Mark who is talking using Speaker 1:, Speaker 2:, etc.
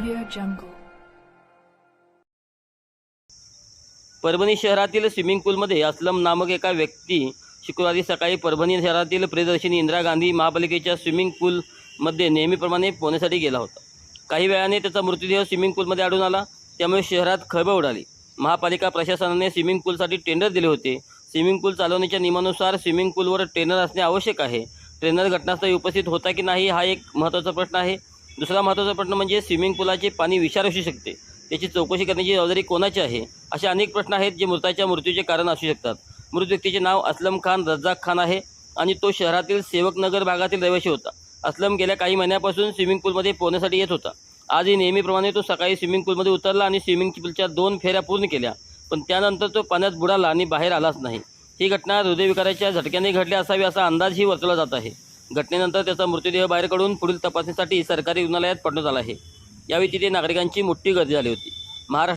Speaker 1: Audio Jungle. Parbhani शहरातील swimming पूलमध्ये असलम नामक एका व्यक्ती शुक्रवारी सकाळी परभणी शहरातील प्रियदर्शनी इंदिरा गांधी महापालिकेच्या स्विमिंग पूलमध्ये नेहमीप्रमाणे पोहण्यासाठी गेला होता. काही वेळाने त्याचा मृतदेह स्विमिंग पूलमध्ये आढळून आला. त्यामुळे शहरात खळबळ उडाली. महापालिका प्रशासनाने स्विमिंग पूलसाठी टेंडर दिले होते. स्विमिंग पूल चालवण्याच्या नियमानुसार स्विमिंग पूलवर ट्रेनर असणे आवश्यक आहे. ट्रेनर घटनास्थळी उपस्थित होता की नाही हा एक महत्त्वाचा प्रश्न आहे. दुसरा महत्त्वाचा प्रश्न म्हणजे स्विमिंग पूलाचे पाणी विषार असू शकते. त्याची चौकशी करण्याची जबाबदारी कोणाची आहे? असे अनेक प्रश्न आहेत जे मृताच्या मृत्यूचे कारण असू शकतात. मृत व्यक्तीचे नाव असलम खान रज्जाक खान आहे आणि तो शहरातील सेवकनगर भागातील रहिवासी होता. असलम गेल्या काही महिन्यापासून स्विमिंग पूलमध्ये पोहण्यासाठी येत होता. आजही नेहमीप्रमाणे तो सकाळी स्विमिंग पूलमध्ये उतरला आणि स्विमिंग पूलच्या दोन फेऱ्या पूर्ण केल्या. पण त्यानंतर तो पाण्यात बुडाला आणि बाहेर आलाच नाही. ही घटना हृदयविकाराच्या झटक्याने घडली असावी असा अंदाजही वर्तवला जात आहे. घटनेनंतर त्याचा मृतदेह बाहेर काढून पुढील तपासणीसाठी सरकारी रुग्णालयात पाठवण्यात आला आहे. यावेळी तिथे नागरिकांची मोठी गर्दी झाली होती. महाराष्ट्र